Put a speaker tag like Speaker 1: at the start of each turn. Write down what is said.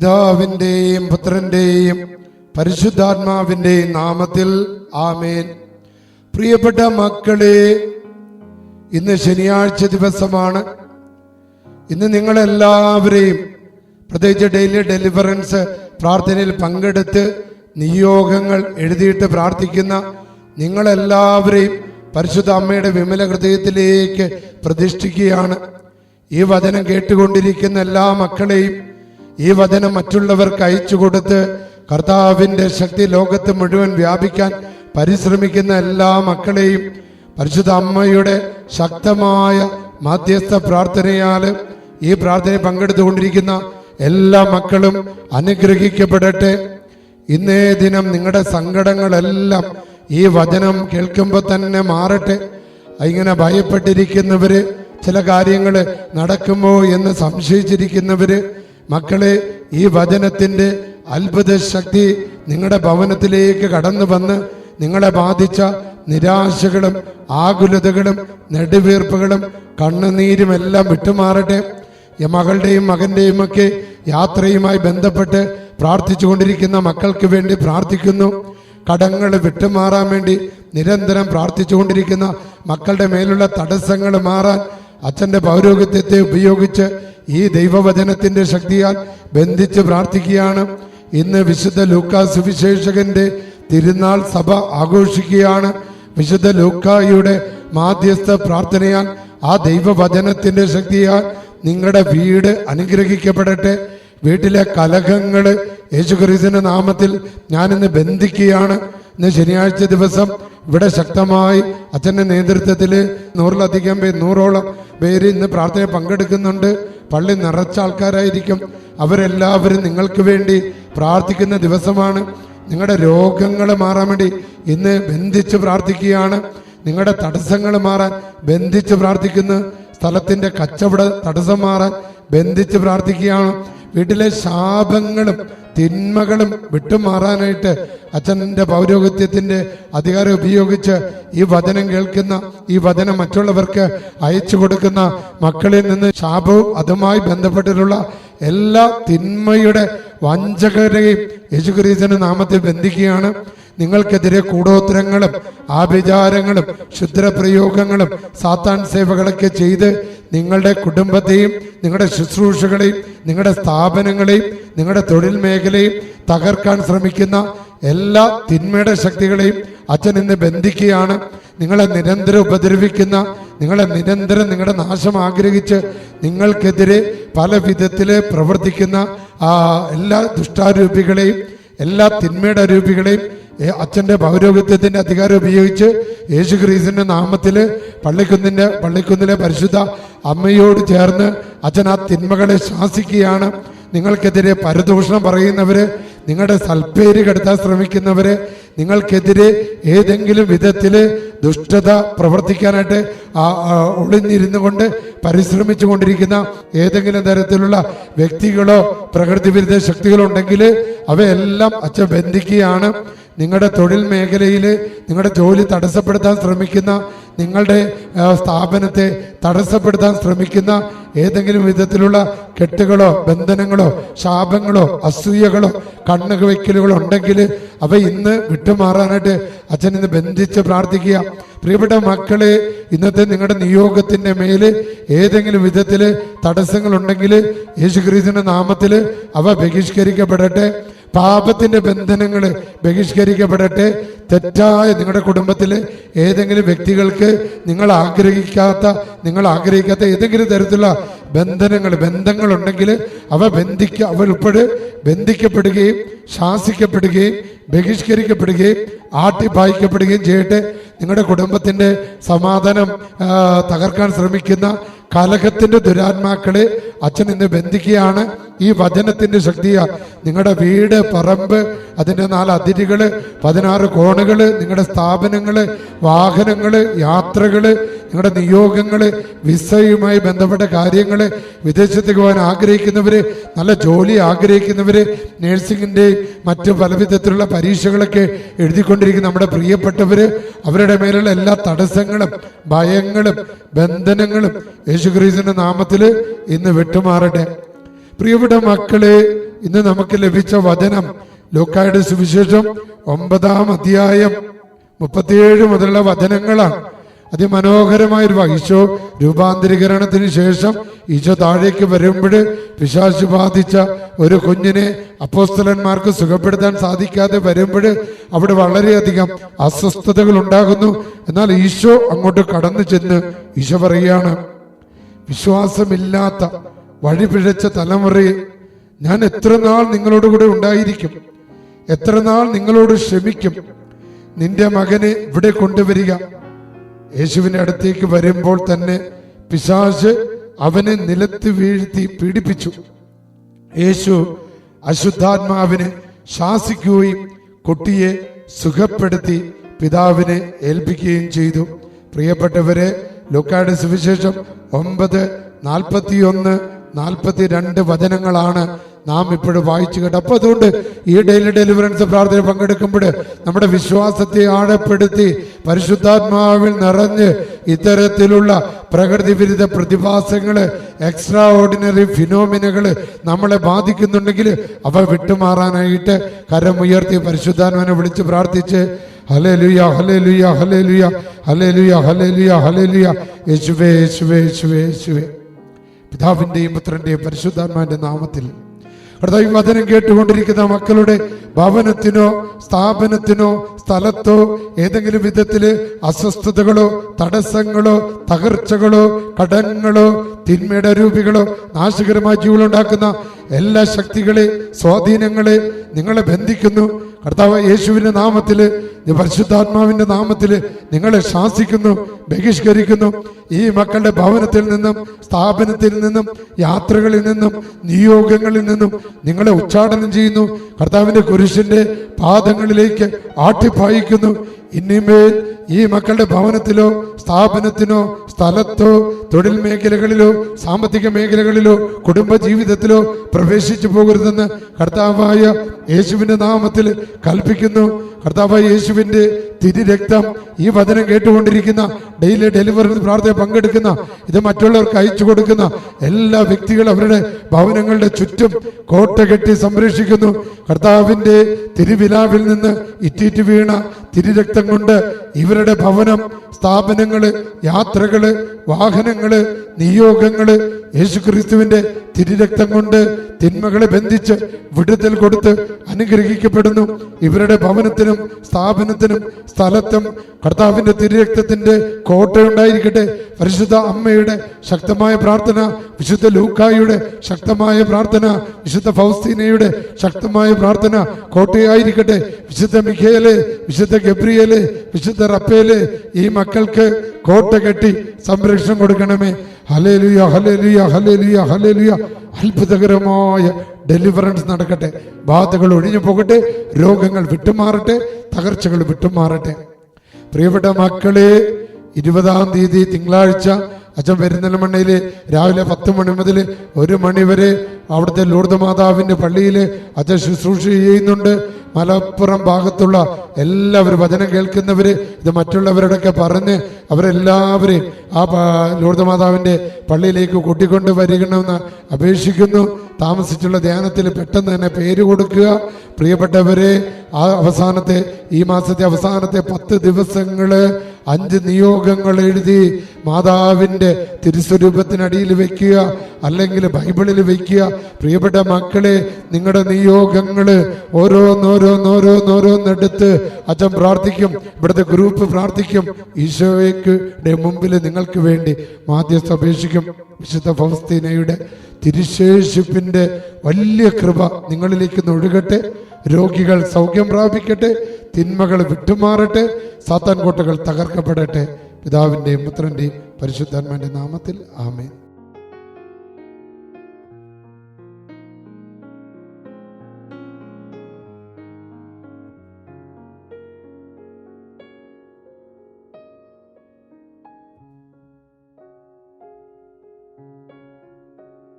Speaker 1: പിതാവിന്റെയും പുത്രന്റെയും പരിശുദ്ധാത്മാവിന്റെയും നാമത്തിൽ ആമേൻ. പ്രിയപ്പെട്ട മക്കളെ ഇന്ന് ശനിയാഴ്ച ദിവസമാണ്. ഇന്ന് നിങ്ങളെല്ലാവരെയും പ്രത്യേകിച്ച് ഡെയിലി ഡെലിവറൻസ് പ്രാർത്ഥനയിൽ പങ്കെടുത്ത് നിയോഗങ്ങൾ എഴുതിയിട്ട് പ്രാർത്ഥിക്കുന്ന നിങ്ങളെല്ലാവരെയും പരിശുദ്ധ അമ്മയുടെ വിമല ഹൃദയത്തിലേക്ക് പ്രതിഷ്ഠിക്കുകയാണ്. ഈ വചനം കേട്ടുകൊണ്ടിരിക്കുന്ന എല്ലാ മക്കളെയും ഈ വചനം മറ്റുള്ളവർക്ക് അയച്ചു കൊടുത്ത് കർത്താവിന്റെ ശക്തി ലോകത്ത് മുഴുവൻ വ്യാപിക്കാൻ പരിശ്രമിക്കുന്ന എല്ലാ മക്കളെയും പരിശുദ്ധ അമ്മയുടെ ശക്തമായ മാധ്യസ്ഥ പ്രാർത്ഥനയാൽ ഈ പ്രാർത്ഥനയിൽ പങ്കെടുത്തുകൊണ്ടിരിക്കുന്ന എല്ലാ മക്കളും അനുഗ്രഹിക്കപ്പെടട്ടെ. ഇന്നേ ദിനം നിങ്ങളുടെ സങ്കടങ്ങളെല്ലാം ഈ വചനം കേൾക്കുമ്പോൾ തന്നെ മാറട്ടെ. ഇങ്ങനെ ഭയപ്പെട്ടിരിക്കുന്നവര് ചില കാര്യങ്ങൾ നടക്കുമോ എന്ന് സംശയിച്ചിരിക്കുന്നവര് മക്കളെ ഈ വചനത്തിന്റെ അത്ഭുത ശക്തി നിങ്ങളുടെ ഭവനത്തിലേക്ക് കടന്നു വന്ന് നിങ്ങളെ ബാധിച്ച നിരാശകളും ആകുലതകളും നെടുവീർപ്പുകളും കണ്ണുനീരും എല്ലാം വിട്ടുമാറട്ടെ. മകളുടെയും മകന്റെയും ഒക്കെ യാത്രയുമായി ബന്ധപ്പെട്ട് പ്രാർത്ഥിച്ചുകൊണ്ടിരിക്കുന്ന മക്കൾക്ക് വേണ്ടി പ്രാർത്ഥിക്കുന്നു. കടങ്ങൾ വിട്ടുമാറാൻ വേണ്ടി നിരന്തരം പ്രാർത്ഥിച്ചുകൊണ്ടിരിക്കുന്ന മക്കളുടെ മേലുള്ള തടസ്സങ്ങൾ മാറാൻ അച്ഛന്റെ പൗരോഹിത്യത്തെ ഉപയോഗിച്ച് ഈ ദൈവവചനത്തിന്റെ ശക്തിയാൽ ബന്ധിച്ച് പ്രാർത്ഥിക്കുകയാണ്. ഇന്ന് വിശുദ്ധ ലൂക്കാ സുവിശേഷകന്റെ തിരുനാൾ സഭ ആഘോഷിക്കുകയാണ്. വിശുദ്ധ ലൂക്കായുടെ മാധ്യസ്ഥ പ്രാർത്ഥനയാൽ ആ ദൈവവചനത്തിന്റെ ശക്തിയാൽ നിങ്ങളുടെ വീട് അനുഗ്രഹിക്കപ്പെടട്ടെ. വീട്ടിലെ കലഹങ്ങൾ യേശുക്രിസ്തുവിന്റെ നാമത്തിൽ ഞാനിന്ന് ബന്ധിക്കുകയാണ്. ഇന്ന് ശനിയാഴ്ച ദിവസം ഇവിടെ ശക്തമായി അച്ഛന്റെ നേതൃത്വത്തിൽ നൂറിലധികം പേര് നൂറോളം പേര് ഇന്ന് പ്രാർത്ഥന പങ്കെടുക്കുന്നുണ്ട്. പള്ളി നിറച്ച ആൾക്കാരായിരിക്കും. അവരെല്ലാവരും നിങ്ങൾക്ക് വേണ്ടി പ്രാർത്ഥിക്കുന്ന ദിവസമാണ്. നിങ്ങളുടെ രോഗങ്ങൾ മാറാൻ വേണ്ടി ഇന്ന് ബന്ധിച്ച് പ്രാർത്ഥിക്കുകയാണ്. നിങ്ങളുടെ തടസ്സങ്ങൾ മാറാൻ ബന്ധിച്ച് പ്രാർത്ഥിക്കുന്നു. സ്ഥലത്തിന്റെ കച്ചവട തടസ്സം മാറാൻ ബന്ധിച്ച് പ്രാർത്ഥിക്കുകയാണ്. വീട്ടിലെ ശാപങ്ങളും തിന്മകളും വിട്ടുമാറാനായിട്ട് അച്ഛന്റെ പൗരോഗത്യത്തിന്റെ അധികാരം ഉപയോഗിച്ച് ഈ വചനം കേൾക്കുന്ന ഈ വചനം മറ്റുള്ളവർക്ക് അയച്ചു കൊടുക്കുന്ന മക്കളിൽ നിന്ന് ശാപവും അതുമായി ബന്ധപ്പെട്ടിട്ടുള്ള എല്ലാ തിന്മയുടെ വഞ്ചകരെയും യേശുക്രീസ്തന്റെ നാമത്തിൽ ബന്ധിക്കുകയാണ്. നിങ്ങൾക്കെതിരെ കൂടോത്തരങ്ങളും ആഭിചാരങ്ങളും ക്ഷുദ്രപ്രയോഗങ്ങളും സാത്താൻ സേവകളൊക്കെ ചെയ്ത് നിങ്ങളുടെ കുടുംബത്തെയും നിങ്ങളുടെ ശുശ്രൂഷകളെയും നിങ്ങളുടെ സ്ഥാപനങ്ങളെയും നിങ്ങളുടെ തൊഴിൽ മേഖലയും തകർക്കാൻ ശ്രമിക്കുന്ന എല്ലാ തിന്മയുടെ ശക്തികളെയും അച്ഛൻ ഇന്ന് ബന്ധിക്കുകയാണ്. നിങ്ങളെ നിരന്തരം ഉപദ്രവിക്കുന്ന നിങ്ങളെ നിരന്തരം നിങ്ങളുടെ നാശം ആഗ്രഹിച്ച് നിങ്ങൾക്കെതിരെ പല വിധത്തിൽ പ്രവർത്തിക്കുന്ന എല്ലാ ദുഷ്ടാരൂപികളെയും എല്ലാ തിന്മയുടെ രൂപികളെയും അച്ഛന്റെ പൗരോഹിത്യത്തിന്റെ അധികാരം ഉപയോഗിച്ച് യേശു ക്രീസിന്റെ നാമത്തിൽ പള്ളിക്കുന്നിന്റെ പള്ളിക്കുന്നിലെ പരിശുദ്ധ അമ്മയോട് ചേർന്ന് അച്ഛൻ ആ തിന്മകളെ ശാസിക്കുകയാണ്. നിങ്ങൾക്കെതിരെ പരദൂഷണം പറയുന്നവര് നിങ്ങളുടെ സൽപ്പേര് കെടുത്താൻ ശ്രമിക്കുന്നവര് നിങ്ങൾക്കെതിരെ ഏതെങ്കിലും വിധത്തിൽ ദുഷ്ടത പ്രവർത്തിക്കാനായിട്ട് ഒളിഞ്ഞിരുന്നു കൊണ്ട് പരിശ്രമിച്ചു കൊണ്ടിരിക്കുന്ന ഏതെങ്കിലും തരത്തിലുള്ള വ്യക്തികളോ പ്രകൃതി വിരുദ്ധ ശക്തികളോ ഉണ്ടെങ്കിൽ അവയെല്ലാം അച്ഛൻ ബന്ധിക്കുകയാണ്. നിങ്ങളുടെ തൊഴിൽ മേഖലയിൽ നിങ്ങളുടെ ജോലി തടസ്സപ്പെടുത്താൻ ശ്രമിക്കുന്ന നിങ്ങളുടെ സ്ഥാപനത്തെ തടസ്സപ്പെടുത്താൻ ശ്രമിക്കുന്ന ഏതെങ്കിലും വിധത്തിലുള്ള കെട്ടുകളോ ബന്ധനങ്ങളോ ശാപങ്ങളോ അസൂയകളോ കണ്ണുവയ്ക്കലുകളോ ഉണ്ടെങ്കിൽ അവ ഇന്ന് വിട്ടുമാറാനായിട്ട് അച്ഛൻ ഇന്ന് ബന്ധിച്ച് പ്രാർത്ഥിക്കുക. പ്രിയപ്പെട്ട മക്കളെ ഇന്നത്തെ നിങ്ങളുടെ നിയോഗത്തിന്റെ മേൽ ഏതെങ്കിലും വിധത്തിൽ തടസ്സങ്ങൾ ഉണ്ടെങ്കിൽ യേശുക്രീസിന്റെ നാമത്തിൽ അവ ബഹിഷ്കരിക്കപ്പെടട്ടെ. പാപത്തിന്റെ ബന്ധനങ്ങൾ ബഹിഷ്കരിക്കപ്പെടട്ടെ. തെറ്റായ നിങ്ങളുടെ കുടുംബത്തിൽ ഏതെങ്കിലും വ്യക്തികൾക്ക് നിങ്ങൾ ആഗ്രഹിക്കാത്ത നിങ്ങൾ ആഗ്രഹിക്കാത്ത ഏതെങ്കിലും തരത്തിലുള്ള ബന്ധനങ്ങൾ ബന്ധങ്ങളുണ്ടെങ്കിൽ അവ ബന്ധിക്ക അവ ഉൾപ്പെടെ ബന്ധിക്കപ്പെടുകയും ശാസിക്കപ്പെടുകയും ബഹിഷ്കരിക്കപ്പെടുകയും ആട്ടിപ്പായിക്കപ്പെടുകയും ചെയ്യട്ടെ. നിങ്ങളുടെ കുടുംബത്തിന്റെ സമാധാനം തകർക്കാൻ ശ്രമിക്കുന്ന കലഹത്തിന്റെ ദുരാത്മാക്കളെ അച്ഛൻ ഇന്ന് ബന്ധിക്കുകയാണ്. ഈ വചനത്തിന്റെ ശക്തിയാ. നിങ്ങളുടെ വീട് പറമ്പ് അതിന്റെ നാല് അതിരുകൾ പതിനാറ് കോണുകൾ നിങ്ങളുടെ സ്ഥാപനങ്ങൾ വാഹനങ്ങൾ യാത്രകൾ നിങ്ങളുടെ നിയോഗങ്ങൾ വിസയുമായി ബന്ധപ്പെട്ട കാര്യങ്ങൾ വിദേശത്തേക്ക് പോകാൻ ആഗ്രഹിക്കുന്നവർ നല്ല ജോലി ആഗ്രഹിക്കുന്നവർ നേഴ്സിംഗിന്റെ മറ്റു പലവിധത്തിലുള്ള പരീക്ഷകളൊക്കെ എഴുതിക്കൊണ്ടിരിക്കുന്ന നമ്മുടെ പ്രിയപ്പെട്ടവർ അവരുടെ മേലുള്ള എല്ലാ തടസ്സങ്ങളും ഭയങ്ങളും ബന്ധനങ്ങളും യേശുക്രീസിന്റെ നാമത്തിൽ ഇന്ന് വിട്ടുമാറട്ടെ. പ്രിയപ്പെട്ട മക്കളെ ഇന്ന് നമുക്ക് ലഭിച്ച വചനം ലോക്കായുടെ സുവിശേഷം ഒമ്പതാം അധ്യായം മുപ്പത്തിയേഴ് മുതലുള്ള വചനങ്ങളാണ്. അതിമനോഹരമായ ഒരു വ- ഈശോ രൂപാന്തരീകരണത്തിന് ശേഷം ഈശോ താഴേക്ക് വരുമ്പോൾ പിശാശു ബാധിച്ച ഒരു കുഞ്ഞിനെ അപ്പോസ്തലന്മാർക്ക് സുഖപ്പെടുത്താൻ സാധിക്കാതെ വരുമ്പോൾ അവിടെ വളരെയധികം അസ്വസ്ഥതകൾ ഉണ്ടാകുന്നു. എന്നാൽ ഈശോ അങ്ങോട്ട് കടന്നു ചെന്ന് ഈശോ പറയുകയാണ് വിശ്വാസമില്ലാത്ത വഴിപിഴച്ച തലമുറയെ ഞാൻ എത്ര നാൾ നിങ്ങളോട് കൂടെ ഉണ്ടായിരിക്കും? എത്ര നാൾ നിങ്ങളോട് ക്ഷമിക്കും? നിന്റെ മകനെ ഇവിടെ കൊണ്ടുവരിക. യേശുവിന്റെ അടുത്തേക്ക് വരുമ്പോൾ തന്നെ പിശാച് അവനെ നിലത്ത് വീഴ്ത്തി പീഡിപ്പിച്ചു. യേശു അശുദ്ധാത്മാവിനെ ശാസിക്കുകയും കുട്ടിയെ സുഖപ്പെടുത്തി പിതാവിനെ ഏൽപ്പിക്കുകയും ചെയ്തു. പ്രിയപ്പെട്ടവരെ ലുക്കായുടെ സുവിശേഷം ഒമ്പത് നാൽപ്പത്തി ഒന്ന് നാൽപ്പത്തി രണ്ട് വചനങ്ങളാണ് നാം ഇപ്പോഴും വായിച്ചു കേട്ടു അപ്പൊ അതുകൊണ്ട് ഈ ഡെയിലി ഡെലിവറൻസ് പ്രാർത്ഥന പങ്കെടുക്കുമ്പോൾ നമ്മുടെ വിശ്വാസത്തെ ആഴപ്പെടുത്തി പരിശുദ്ധാത്മാവിൽ നിറഞ്ഞ് ഇത്തരത്തിലുള്ള പ്രകൃതി വിരുദ്ധ പ്രതിഭാസങ്ങൾ എക്സ്ട്രാ ഓർഡിനറി ഫിനോമിനകൾ നമ്മളെ ബാധിക്കുന്നുണ്ടെങ്കിൽ അവ വിട്ടുമാറാനായിട്ട് കരമുയർത്തി പരിശുദ്ധാത്മാനെ വിളിച്ച് പ്രാർത്ഥിച്ച് hallelujah hallelujah hallelujah hallelujah hallelujah hallelujah യേശുവേ യേശുവേ യേശുവേ യേശുവേ. പിതാവിന്റെയും പുത്രന്റെയും പരിശുദ്ധാത്മാവിന്റെ നാമത്തിൽ കർത്താവ് ഈ വചനം കേട്ടുകൊണ്ടിരിക്കുന്ന മക്കളുടെ ഭവനത്തിനോ സ്ഥാപനത്തിനോ സ്ഥലത്തോ ഏതെങ്കിലും വിധത്തിൽ അസ്വസ്ഥതകളോ തടസ്സങ്ങളോ തകർച്ചകളോ കടങ്ങളോ തിന്മയുടെ രൂപികളോ നാശകരമായ ജീവികളുണ്ടാക്കുന്ന എല്ലാ ശക്തികളെ സ്വാധീനങ്ങളെ നിങ്ങളെ ബന്ധിക്കുന്നു. കർത്താവ് യേശുവിന്റെ നാമത്തിൽ പരിശുദ്ധാത്മാവിന്റെ നാമത്തിൽ നിങ്ങളെ ശാസിക്കുന്നു ബഹിഷ്കരിക്കുന്നു. ഈ മക്കളുടെ ഭവനത്തിൽ നിന്നും സ്ഥാപനത്തിൽ നിന്നും യാത്രകളിൽ നിന്നും നിയോഗങ്ങളിൽ നിന്നും നിങ്ങളെ ഉച്ചാടനം ചെയ്യുന്നു. കർത്താവിന്റെ കുരിശിന്റെ പാദങ്ങളിലേക്ക് ആട്ടിപ്പായിക്കുന്നു. ഇനിമേൽ ഈ മക്കളുടെ ഭവനത്തിലോ സ്ഥാപനത്തിനോ സ്ഥലത്തോ തൊഴിൽ മേഖലകളിലോ സാമ്പത്തിക മേഖലകളിലോ കുടുംബ ജീവിതത്തിലോ പ്രവേശിച്ചു പോകരുതെന്ന് കർത്താവായ യേശുവിന്റെ നാമത്തിൽ കൽപ്പിക്കുന്നു. കർത്താവായ യേശുവിന്റെ തിരുരക്തം ഈ വചനം കേട്ടുകൊണ്ടിരിക്കുന്ന ഡെയിലി ഡെലിവറി പ്രാർത്ഥന പങ്കെടുക്കുന്ന ഇത് മറ്റുള്ളവർക്ക് അയച്ചു കൊടുക്കുന്ന എല്ലാ വ്യക്തികളും അവരുടെ ഭവനങ്ങളുടെ ചുറ്റും കോട്ട കെട്ടി സംരക്ഷിക്കുന്നു. കർത്താവിന്റെ തിരുവിലാവിൽ നിന്ന് ഇറ്റിറ്റ് വീണ തിരുരക്തം കൊണ്ട് ഇവരുടെ ഭവനം സ്ഥാപനങ്ങൾ യാത്രകൾ വാഹനങ്ങൾ നിയോഗങ്ങൾ യേശുക്രിസ്തുവിന്റെ തിരുരക്തം കൊണ്ട് തിന്മകളെ ബന്ധിച്ച് വിടുതൽ കൊടുത്ത് അനുഗ്രഹിക്കപ്പെടുന്നു. ഇവരുടെ ഭവനത്തിനും സ്ഥാപനത്തിനും സ്ഥലത്തും കർത്താവിന്റെ തിരുരക്തത്തിന്റെ കോട്ടയുണ്ടായിരിക്കട്ടെ. പരിശുദ്ധ അമ്മയുടെ ശക്തമായ പ്രാർത്ഥന വിശുദ്ധ ലൂക്കായുടെ ശക്തമായ പ്രാർത്ഥന വിശുദ്ധ ഫൗസ്തീനയുടെ ശക്തമായ പ്രാർത്ഥന കോട്ടയായിരിക്കട്ടെ. വിശുദ്ധ മിഖേൽ വിശുദ്ധ ഗബ്രിയേൽ വിശുദ്ധ റപ്പേൽ ഈ മക്കൾക്ക് കോട്ട കെട്ടി സംരക്ഷണം കൊടുക്കണമേ. ഹലേലുയ ഹലേലുയ ഹലേലുയ ഹലേലുയ അത്ഭുതകരമായ ഡെലിവറൻസ് നടക്കട്ടെ. ബാധകൾ ഒഴിഞ്ഞു പോകട്ടെ. രോഗങ്ങൾ വിട്ടുമാറട്ടെ. തകർച്ചകൾ വിട്ടുമാറട്ടെ. പ്രിയപ്പെട്ട മക്കളെ ഇരുപതാം തീയതി തിങ്കളാഴ്ച അച്ഛൻ പെരുന്തൽമണ്ണയിൽ രാവിലെ പത്ത് മണി മുതൽ ഒരു മണി വരെ അവിടുത്തെ ലൂർദ് മാതാവിന്റെ പള്ളിയിൽ അച്ഛൻ ശുശ്രൂഷ ചെയ്യുന്നുണ്ട്. മലപ്പുറം ഭാഗത്തുള്ള എല്ലാവരും വചനം കേൾക്കുന്നവര് ഇത് മറ്റുള്ളവരോടൊക്കെ പറഞ്ഞ് അവരെല്ലാവരെയും ആ ലൂർദ് മാതാവിന്റെ പള്ളിയിലേക്ക് കൂട്ടിക്കൊണ്ട് വരികണമെന്ന് അപേക്ഷിക്കുന്നു. താമസിച്ചുള്ള ധ്യാനത്തിൽ പെട്ടെന്ന് തന്നെ പേര് കൊടുക്കുക. പ്രിയപ്പെട്ടവരെ ആ അവസാനത്തെ ഈ മാസത്തെ അവസാനത്തെ പത്ത് ദിവസങ്ങൾ അഞ്ച് നിയോഗങ്ങൾ എഴുതി മാതാവിന്റെ തിരുസ്വരൂപത്തിനടിയിൽ വെക്കുക അല്ലെങ്കിൽ ബൈബിളിൽ വെക്കുക പ്രിയപ്പെട്ട മക്കളെ നിങ്ങളുടെ നിയോഗങ്ങൾ ഓരോന്നോരോന്നോരോന്നോരോന്നെടുത്ത് അച്ഛൻ പ്രാർത്ഥിക്കും. ഇവിടുത്തെ ഗ്രൂപ്പ് പ്രാർത്ഥിക്കും. ഈശോയ്ക്ക് മുമ്പിൽ നിങ്ങൾക്ക് വേണ്ടി മാധ്യസ്ഥ അപേക്ഷിക്കും. വിശുദ്ധ ഫൗസ്തീനയുടെ തിരുശേഷിപ്പിന്റെ വലിയ കൃപ നിങ്ങളിലേക്ക് ഒഴുകട്ടെ. രോഗികൾ സൗഖ്യം പ്രാപിക്കട്ടെ. തിന്മകൾ വിട്ടുമാറട്ടെ സാത്താൻ കോട്ടകൾ തകർക്കപ്പെടട്ടെ. പിതാവിന്റെയും പുത്രന്റെയും പരിശുദ്ധാത്മാന്റെ നാമത്തിൽ ആമേൻ.